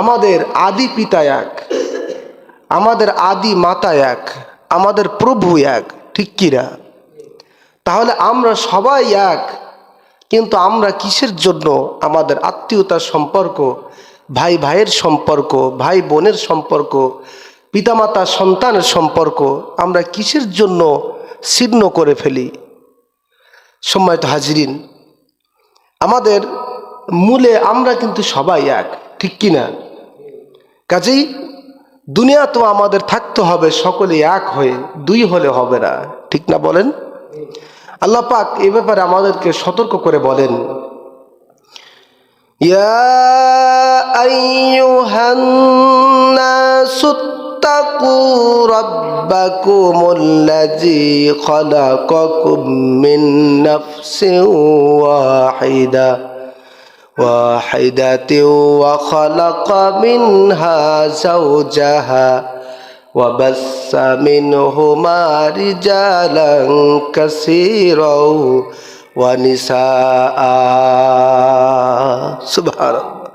আমাদের আদি পিতা এক, আমাদের আদি মাতা এক, আমাদের প্রভু এক, ঠিক কিনা তাহলে আমরা সবাই এক, কিন্তু আমরা কিসের জন্য আমাদের আত্মীয়তার সম্পর্ক, ভাই ভাইয়ের সম্পর্ক, ভাই বোনের সম্পর্ক, পিতামাতা সন্তানের সম্পর্ক, আমরা কিসের জন্য ছিন্ন করে ফেলি? সম্মানিত হাজিরিন, আমাদের মূলে আমরা কিন্তু সবাই এক, ঠিক কিনা কাজেই দুনিয়া তো আমাদের থাকতে হবে সকলে এক হয়ে, দুই হলে হবে না। ঠিক না বলেন? আল্লাহ পাক এ ব্যাপারে আমাদেরকে সতর্ক করে বলেন। খলাকুম মিন নফসিন ওয়াহিদা। واحدة وخلق منها زوجها وبث منهما رجالا كثيرا ونساء. سبحان الله.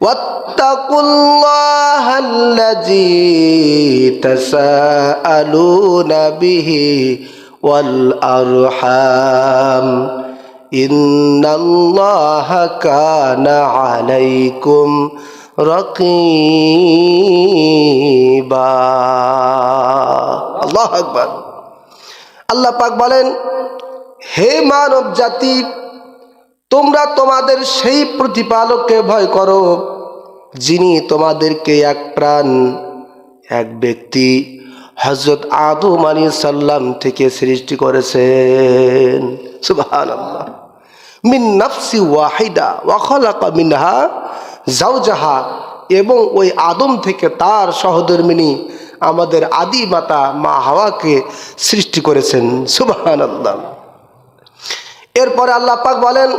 واتقوا الله الذي تساءلون به والأرحام. إن الله كان عليكم رقيبا আল্লাহ আকবার আল্লাহ পাক বলেন হে মানব জাতি তোমরা তোমাদের সেই প্রতিপালককে ভয় করো যিনি তোমাদেরকে এক প্রাণ এক ব্যক্তি হজরত আদম আলী সাল্লাম থেকে সৃষ্টি করেছেন সুবাহান মিন নাফসি ওয়াহিদা ওয়াখলাকা মিনহা জাউজাহা এবং ওই আদম থেকে তার সহধর্মিনী আমাদের আদি মাতা মা হাওয়াকে সৃষ্টি করেছেন। সুবাহান আল্লাহ এরপরে আল্লাহ পাক বলেন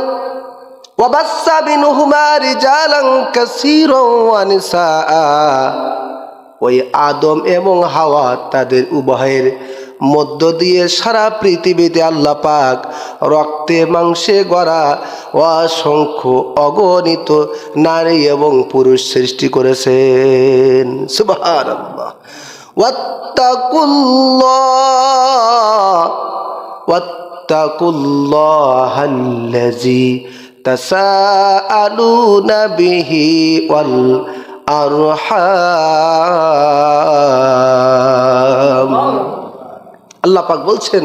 ওয়াবাসসা বিনহুমা রিজালান কাসীরান ওয়া ওই আদম এবং হাওয়া তাদের উভয়ের মধ্য দিয়ে সারা পৃথিবীতে আল্লাহ পাক রক্তে, মাংসে, গড়া অসংখ্য অগণিত নারী এবং পুরুষ সৃষ্টি করেছেন। আর ওয়াত্তাকুল্লাহাল্লাজি ওয়াল আল্লাহ পাক বলছেন,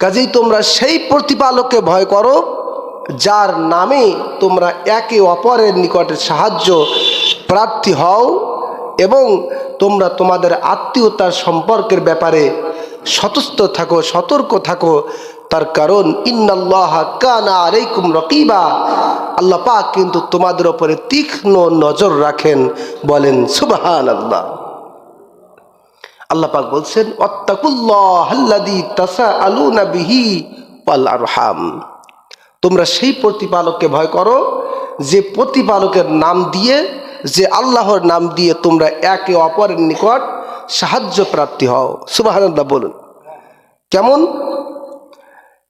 কাজেই তোমরা সেই প্রতিপালককে ভয় করো, যার নামে তোমরা একে অপরের নিকটে সাহায্য প্রার্থী হও এবং তোমরা তোমাদের আত্মীয়তার সম্পর্কের ব্যাপারে সতস্ত থাকো, সতর্ক থাকো। তার কারণ, ইন্নাল্লাহ কানা আলাইকুম রকিবা। আল্লাহ পাক কিন্তু তোমাদের ওপরে তীক্ষ্ণ নজর রাখেন, বলেন সুবহান আল্লাহ আল্লাহ পাক বলছেন আরহাম। তোমরা সেই প্রতিপালককে ভয় করো, যে প্রতিপালকের নাম দিয়ে, যে আল্লাহর নাম দিয়ে তোমরা একে অপরের নিকট সাহায্য প্রাপ্তি হও। সুবাহান্লাহ বলুন। কেমন?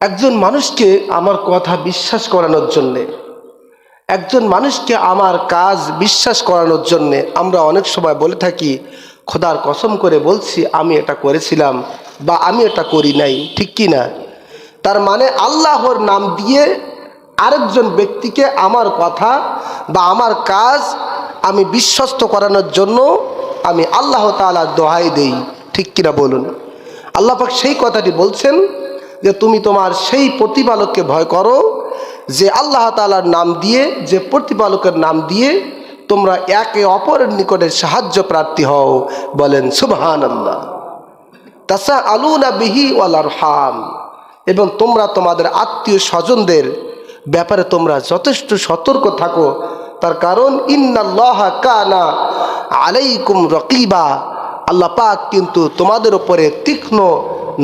একজন মানুষকে আমার কথা বিশ্বাস করানোর জন্যে, একজন মানুষকে আমার কাজ বিশ্বাস করানোর জন্যে আমরা অনেক সময় বলে থাকি খোদার কসম করে বলছি, আমি এটা করেছিলাম বা আমি এটা করি নাই, ঠিক কি না? তার মানে আল্লাহর নাম দিয়ে আরেকজন ব্যক্তিকে আমার কথা বা আমার কাজ আমি বিশ্বস্ত করানোর জন্য আমি আল্লাহ তালার দোহাই দেই, ঠিক কিনা বলুন? আল্লাহ পাক সেই কথাটি বলছেন যে, তুমি তোমার সেই প্রতিপালককে ভয় করো যে, আল্লাহ তালার নাম দিয়ে, যে প্রতিপালকের নাম দিয়ে তোমরা একে অপরের নিকটে সাহায্য প্রার্থী হও, বলেন সুবহান তাসা আলুনা বিহি ওয়ালার হাম এবং তোমরা তোমাদের আত্মীয় স্বজনদের ব্যাপারে তোমরা যথেষ্ট সতর্ক থাকো, তার কারণ ইন্নাল্লাহ কানা আলাইকুম রকিবা। আল্লাহ পাক কিন্তু তোমাদের উপরে তীক্ষ্ণ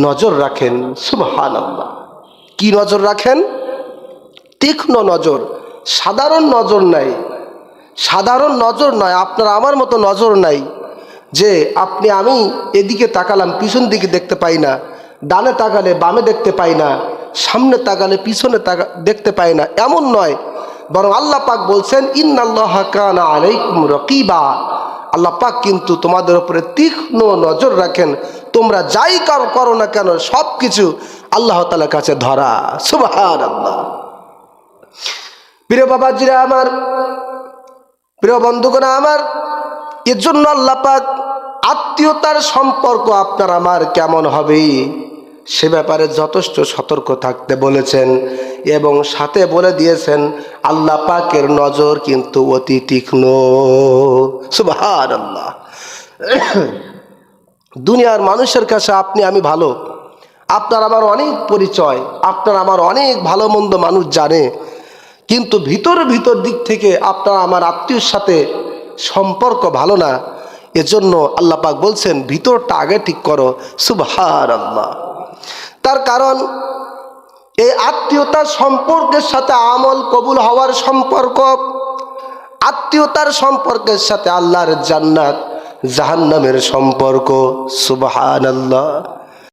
নজর রাখেন সুবহান আল্লাহ কি নজর রাখেন? তীক্ষ্ণ নজর, সাধারণ নজর নাই। সাধারণ নজর নয়, আপনার আমার মতো নজর নাই যে আপনি আমি এদিকে তাকালাম, পিছন দিকে দেখতে পাই না, ডানে তাকালে বামে দেখতে পাই না, সামনে তাকালে পিছনে তাকা, দেখতে পাই না, এমন নয়। বরং আল্লাহ পাক বলছেন, ইন্নাল্লাহ কানা আলাইকুম রকিবা। আল্লাহ পাক কিন্তু তোমাদের উপরে তীক্ষ্ণ নজর রাখেন। তোমরা যাই করো করো না কেন সব কিছু আল্লাহ তালার কাছে ধরা। সুবাহান আল্লাহ প্রিয় বাবাজিরা, আমার প্রিয় বন্ধুগণ, আমার এর জন্য আল্লাহ পাক আত্মীয়তার সম্পর্ক আপনার আমার কেমন হবে? সে ব্যাপারে যথেষ্ট সতর্ক থাকতে বলেছেন এবং সাথে বলে দিয়েছেন, আল্লাহ পাকের নজর কিন্তু অতি তীক্ষ্ণ। সুবাহান আল্লাহ দুনিয়ার মানুষের কাছে আপনি, আমি ভালো। আপনার আমার অনেক পরিচয়, আপনার আমার অনেক ভালো মন্দ মানুষ জানে। কিন্তু ভিতর ভিতর দিক থেকে আপনার আমার আত্মীয়র সাথে সম্পর্ক ভালো না, এজন্য আল্লাহ পাক বলছেন, ভিতরটা আগে ঠিক করো। সুবহান আল্লাহ তার কারণ, এই আত্মীয়তার সম্পর্কের সাথে আমল কবুল হওয়ার সম্পর্ক, আত্মীয়তার সম্পর্কের সাথে আল্লাহর জান্নাত, জাহান্নামের সম্পর্ক। সুবহান আল্লাহ